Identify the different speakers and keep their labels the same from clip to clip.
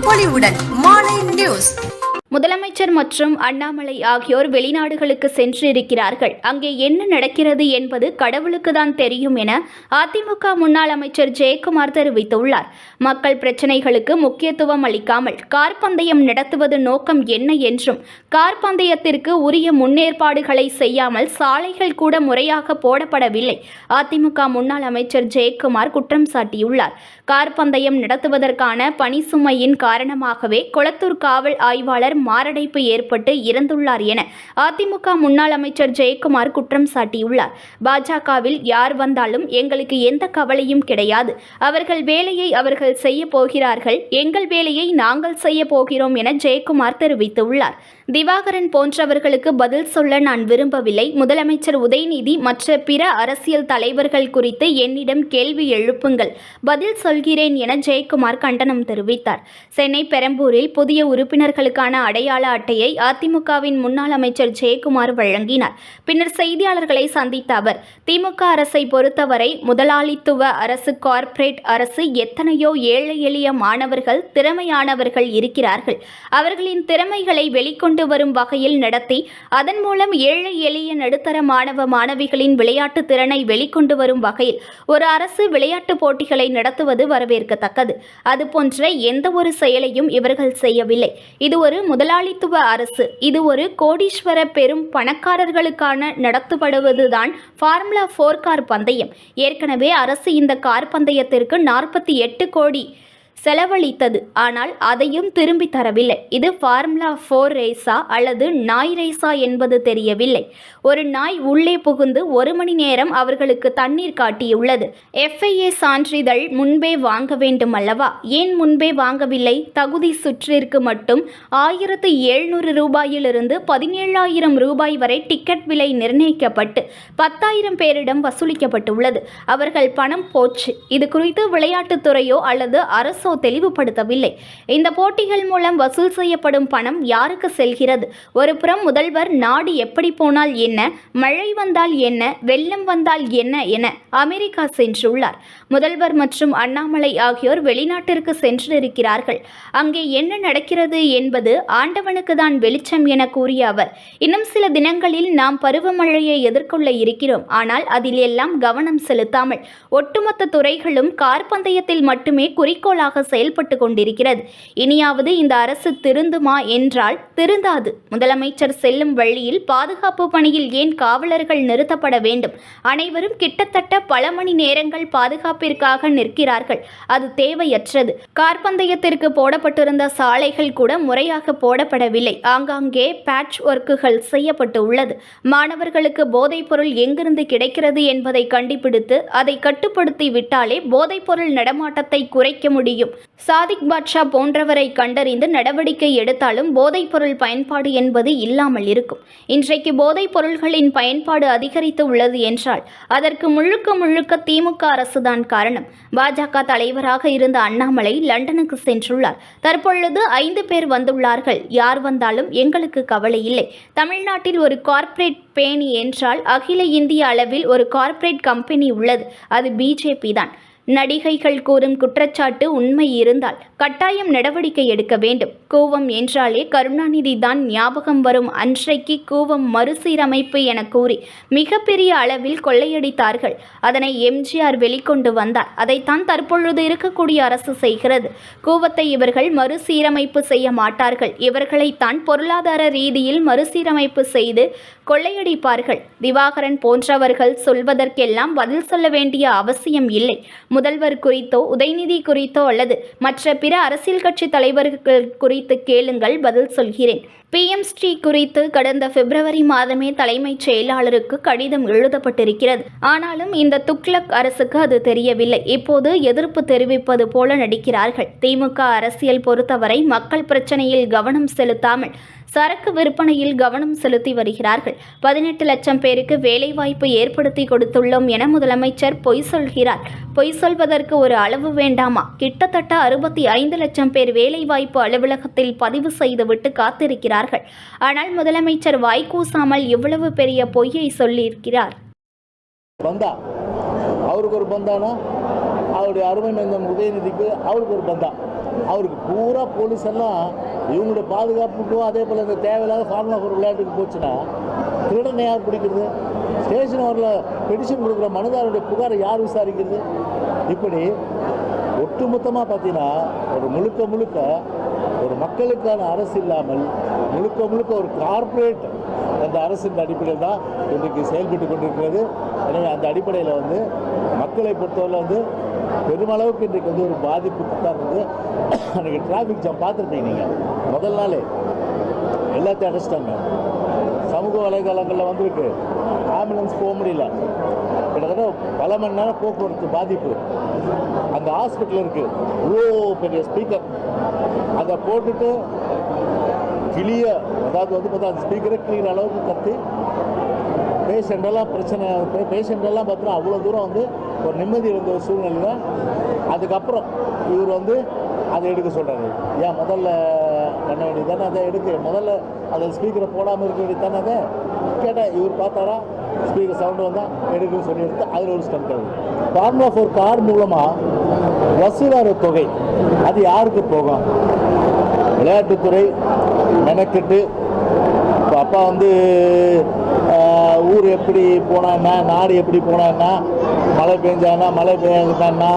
Speaker 1: பொலிவுடன் மாலை நியூஸ்.
Speaker 2: முதலமைச்சர் மற்றும் அண்ணாமலை ஆகியோர் வெளிநாடுகளுக்கு சென்றிருக்கிறார்கள். அங்கே என்ன நடக்கிறது என்பது கடவுளுக்கு தான் தெரியும் என அதிமுக முன்னாள் அமைச்சர் ஜெயக்குமார் தெரிவித்துள்ளார். மக்கள் பிரச்சினைகளுக்கு முக்கியத்துவம் அளிக்காமல் கார் பந்தயம் நடத்துவது நோக்கம் என்ன என்றும் கார் பந்தயத்திற்கு உரிய முன்னேற்பாடுகளை செய்யாமல் சாலைகள் கூட முறையாக போடப்படவில்லை. அதிமுக முன்னாள் அமைச்சர் ஜெயக்குமார் குற்றம் சாட்டியுள்ளார். கார் பந்தயம் நடத்துவதற்கான பணி சுமையின் காரணமாகவே கொளத்தூர் காவல் ஆய்வாளர் மாரடைப்பு ஏற்பட்டு இறந்துள்ளார் என அதிமுக முன்னாள் அமைச்சர் ஜெயக்குமார் குற்றம் சாட்டியுள்ளார். பாஜகவில் யார் வந்தாலும் எங்களுக்கு எந்த கவலையும் கிடையாது. அவர்கள் வேலையை அவர்கள் செய்ய போகிறார்கள். எங்கள் வேலையை நாங்கள் செய்ய போகிறோம் என ஜெயக்குமார் தெரிவித்துள்ளார். திவாகரன் போன்றவர்களுக்கு பதில் சொல்ல நான் விரும்பவில்லை. முதலமைச்சர் உதயநிதி மற்ற பிற அரசியல் தலைவர்கள் குறித்து என்னிடம் கேள்வி எழுப்புங்கள். பதில் சொல்கிறேன் என ஜெயக்குமார் கண்டனம் தெரிவித்தார். சென்னை பெரம்பூரில் புதிய உறுப்பினர்களுக்கான அடையாள அட்டையை அதிமுகவின் முன்னாள் அமைச்சர் ஜெயக்குமார் வழங்கினார். பின்னர் செய்தியாளர்களை சந்தித்த அவர் திமுக அரசை பொறுத்தவரை முதலாளித்துவ அரசு கார்ப்பரேட் அரசு எத்தனையோ ஏழை எளிய மாணவர்கள் திறமையானவர்கள் இருக்கிறார்கள். அவர்களின் திறமைகளை வெளிக்கொண்டு வரும் வகையில் நடத்தி அதன் மூலம் ஏழை எளிய நடுத்தர மாணவ மாணவிகளின் விளையாட்டு திறனை வெளிக்கொண்டு வரும் வகையில் ஒரு அரசு விளையாட்டு போட்டிகளை நடத்துவது வரவேற்கத்தக்கது. அதுபோன்ற எந்த ஒரு செயலையும் இவர்கள் செய்யவில்லை. இது ஒரு முதலாளித்துவ அரசு. இது ஒரு கோடீஸ்வர பெரும் பணக்காரர்களுக்கான நடத்தப்படுவதுதான் ஃபார்முலா ஃபோர் கார் பந்தயம். ஏற்கனவே அரசு இந்த கார் பந்தயத்திற்கு நாற்பத்தி எட்டு கோடி செலவழித்தது. ஆனால் அதையும் திரும்பி தரவில்லை. இது ஃபார்முலா ஃபோர் ரேஸா அல்லது நாய் ரேஸா என்பது தெரியவில்லை. ஒரு நாய் உள்ளே புகுந்து ஒரு மணி நேரம் அவர்களுக்கு தண்ணீர் காட்டியுள்ளது. எஃப்ஐஏ சான்றிதழ் முன்பே வாங்க வேண்டும் அல்லவா? ஏன் முன்பே வாங்கவில்லை? தகுதி சுற்றிற்கு மட்டும் ஆயிரத்து எழுநூறு ரூபாயிலிருந்து பதினேழாயிரம் ரூபாய் வரை டிக்கெட் விலை நிர்ணயிக்கப்பட்டு பத்தாயிரம் பேரிடம் வசூலிக்கப்பட்டுள்ளது. அவர்கள் பணம் போச்சு. இது குறித்து விளையாட்டுத்துறையோ அல்லது அரசு தெளிவுபடுத்தவில்லை. இந்த போட்டிகள் மூலம் வசூல் செய்யப்படும் பணம் யாருக்கு செல்கிறது? ஒரு புறம் முதல்வர் நாடு எப்படி போனால் என்ன? மழை வந்தால் என்ன? வெள்ளம் வந்தால் என்ன என அமெரிக்கா சென்றுள்ளார். முதல்வர் மற்றும் அண்ணாமலை ஆகியோர் வெளிநாட்டிற்கு சென்றிருக்கிறார்கள். அங்கே என்ன நடக்கிறது என்பது ஆண்டவனுக்கு தான் வெளிச்சம் என கூறிய அவர். இன்னும் சில தினங்களில் நாம் பருவமழையை எதிர்கொள்ள இருக்கிறோம். ஆனால் அதில் எல்லாம் கவனம் செலுத்தாமல் ஒட்டுமொத்த துறைகளும் கார் பந்தயத்தில் மட்டுமே குறிக்கோளாக செயல்பட்டு கொண்டிருக்கிறது. இனியாவது இந்த அரசு திருந்துமா என்றால் திருந்தாது. முதலமைச்சர் செல்லும் வழியில் பாதுகாப்பு பணியில் ஏன் காவலர்கள் நிறுத்தப்பட வேண்டும்? அனைவரும் கிட்டத்தட்ட பல மணி நேரங்கள் பாதுகாப்பிற்காக நிற்கிறார்கள். அது தேவையற்றது. கார்பந்தயத்திற்கு போடப்பட்டிருந்த சாலைகள் கூட முறையாக போடப்படவில்லை. ஆங்காங்கே பேட்ச் ஒர்க்குகள் செய்யப்பட்டு உள்ளது மாணவர்களுக்கு போதைப்பொருள் எங்கிருந்து கிடைக்கிறது என்பதை கண்டுபிடித்து அதை கட்டுப்படுத்தி விட்டாலே போதைப்பொருள் நடமாட்டத்தை குறைக்க முடியும். சாதிக் பாட்ஷா போன்றவரை கண்டறிந்து நடவடிக்கை எடுத்தாலும் போதைப்பொருள் பயன்பாடு என்பது இல்லாமல் இருக்கும். இன்றைக்கு போதைப் பொருள்களின் பயன்பாடு அதிகரித்து உள்ளது என்றால் அதற்கு முழுக்க முழுக்க திமுக அரசுதான் காரணம். பாஜக தலைவராக இருந்த அண்ணாமலை லண்டனுக்கு சென்றுள்ளார். தற்பொழுது ஐந்து பேர் வந்துள்ளார்கள். யார் வந்தாலும் எங்களுக்கு கவலை இல்லை. தமிழ்நாட்டில் ஒரு கார்ப்பரேட் பேணி என்றால் அகில இந்திய அளவில் ஒரு கார்ப்பரேட் கம்பெனி உள்ளது. அது பிஜேபி தான். நடிகைகள் கூறும் குற்றச்சாட்டு உண்மை இருந்தால் கட்டாயம் நடவடிக்கை எடுக்க வேண்டும். கூவம் என்றாலே கருணாநிதி தான் ஞாபகம் வரும் அன்றைக்கு கூவம் மறுசீரமைப்பு என கூறி மிகப்பெரிய அளவில் கொள்ளையடித்தார்கள். அதனை எம்ஜிஆர் வெளிக்கொண்டு வந்தார். அதைத்தான் தற்பொழுது இருக்கக்கூடிய அரசு செய்கிறது. கூவத்தை இவர்கள் மறுசீரமைப்பு செய்ய மாட்டார்கள். இவர்களைத்தான் பொருளாதார ரீதியில் மறுசீரமைப்பு செய்து கொள்ளையடிப்பார்கள். திவாகரன் போன்றவர்கள் சொல்வதற்கெல்லாம் பதில் சொல்ல வேண்டிய அவசியம் இல்லை. முதல்வர் குறித்தோ உதயநிதி குறித்தோ அல்லது மற்ற பிற அரசியல் கட்சி தலைவர்கள் குறித்து கேளுங்கள் பதில் சொல்கிறேன். பிஎம் ஸ்ரீ குறித்து கடந்த பிப்ரவரி மாதமே தலைமைச் செயலாளருக்கு கடிதம் எழுதப்பட்டிருக்கிறது. ஆனாலும் இந்த துக்ளக் அரசுக்கு அது தெரியவில்லை. இப்போது எதிர்ப்பு தெரிவிப்பது போல நடிக்கிறார்கள். திமுக அரசியல் பொறுத்தவரை மக்கள் பிரச்சனையில் கவனம் செலுத்தாமல் சரக்கு விற்பனையில் கவனம் செலுத்தி வருகிறார்கள். பதினெட்டு லட்சம் பேருக்கு வேலைவாய்ப்பு ஏற்படுத்தி கொடுத்துள்ளோம் என முதலமைச்சர் பொய் சொல்கிறார். பொய் சொல்வதற்கு ஒரு அளவு வேண்டாமா? கிட்டத்தட்ட அறுபத்தி ஐந்து லட்சம் பேர் வேலைவாய்ப்பு அலுவலகத்தில் பதிவு செய்துவிட்டு காத்திருக்கிறார்கள். ஆனால் முதலமைச்சர் வாய்க்கூசாமல் இவ்வளவு பெரிய பொய்யை சொல்லியிருக்கிறார்.
Speaker 3: பந்தா. அவருக்கு ஒரு பந்தானா? அவருடைய அருமை மந்தம் உதயநிதிக்கு அவருக்கு ஒரு பந்தா. அவருக்கு பூரா போலீஸ் எல்லாம் இவங்களுடைய பாதுகாப்புக்கும் அதே போல் இந்த தேவையில்லாத ஃபார்முலா ஒரு விளையாட்டுக்கு போச்சுன்னா திருடனை யார் பிடிக்கிறது? ஸ்டேஷன் அவரில் பெட்டிஷன் கொடுக்குற மனுதாரருடைய புகாரை யார் விசாரிக்கிறது? இப்படி ஒட்டுமொத்தமாக பார்த்தீங்கன்னா ஒரு முழுக்க முழுக்க ஒரு மக்களுக்கான அரசு இல்லாமல் முழுக்க முழுக்க ஒரு கார்ப்பரேட் அந்த அரசின் அடிப்படையில் தான் இன்றைக்கு செயல்பட்டு கொண்டிருக்கிறது. எனவே அந்த அடிப்படையில் வந்து மக்களை பொறுத்தவரை வந்து பெருமளவுக்கு இன்றைக்கு வந்து ஒரு பாதிப்புக்கு தான் இருந்து அன்றைக்கி டிராஃபிக் ஜாம் பார்த்துருப்பீங்க நீங்கள் முதல் நாளே. எல்லாத்தையும் அடைச்சிட்டாங்க. சமூக வலைதளங்களில் வந்திருக்கு. ஆம்புலன்ஸ் போக முடியல. கிட்டத்தட்ட பல மணி நேரம் போக்குவரத்து பாதிப்பு. அந்த ஹாஸ்பிட்டல் இருக்குது இவ்வளோ பெரிய ஸ்பீக்கர் அதை போட்டுட்டு கிளிய அதாவது வந்து பார்த்தா அந்த ஸ்பீக்கரை கிளியர் அளவுக்கு கத்தி. பேஷண்டெல்லாம் பிரச்சனை பேஷண்டெல்லாம் பார்த்தீங்கன்னா அவ்வளோ தூரம் வந்து ஒரு நிம்மதி இருந்த ஒரு தான் அதுக்கப்புறம் இவர் வந்து அதை எடுக்க சொல்கிறாரு ஏன் முதல்ல பண்ண வேண்டியது தானே அதை எடுக்க. முதல்ல அதை ஸ்பீக்கரை போடாமல் இருக்க வேண்டியது தானே அதை? கேட்டால் இவர் பார்த்தாரா? ஸ்பீக்கர் சவுண்டு வந்தால் எடுக்குன்னு சொல்லி எடுத்து அதில் ஒரு ஸ்டண்ட் ஆகுது ஃபார்முலா ஃபோர் கார் மூலமாக வசூலாகிற தொகை அது யாருக்கு போகும்? விளையாட்டுத்துறை மெனக்கெட்டு. இப்போ அப்பா வந்து ஊர் எப்படி போனான்னா நாடு எப்படி போனான்னா மழை பெஞ்சான்னா மழை பெய்யாதுன்னா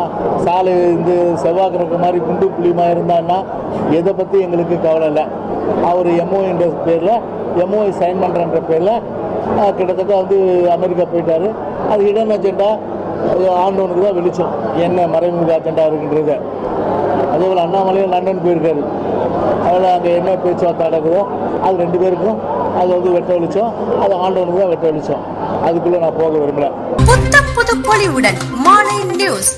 Speaker 3: சாலை வந்து செவ்வாய் மாதிரி குண்டு புளியுமா இருந்தான்னா எதை பற்றி எங்களுக்கு கவலை இல்லை. அவர் எம்ஓன்ற பேரில் எம்ஓஐ சைன் பண்ணுறன்ற பேரில் கிட்டத்தட்ட வந்து அமெரிக்கா போயிட்டாரு. அது இடன் அஜெண்டா ஆண்டவனுக்கு தான் வெளிச்சம். என்ன மறைமுக அஜெண்டா இருக்குன்றது. அதே போல் அண்ணாமலையும் லண்டன் போயிருக்காரு. அதில் அங்கே என்ன பேச்சுவார்த்தை நடக்குதோ அது ரெண்டு பேருக்கும் அது வந்து வெட்ட வெளிச்சம் அது ஆண்டவனுக்கு தான் வெட்ட வெளிச்சம். அதுக்குள்ள நான் போக விரும்பல.
Speaker 1: புத்த புது பொலிவுடன் மாலை நியூஸ்.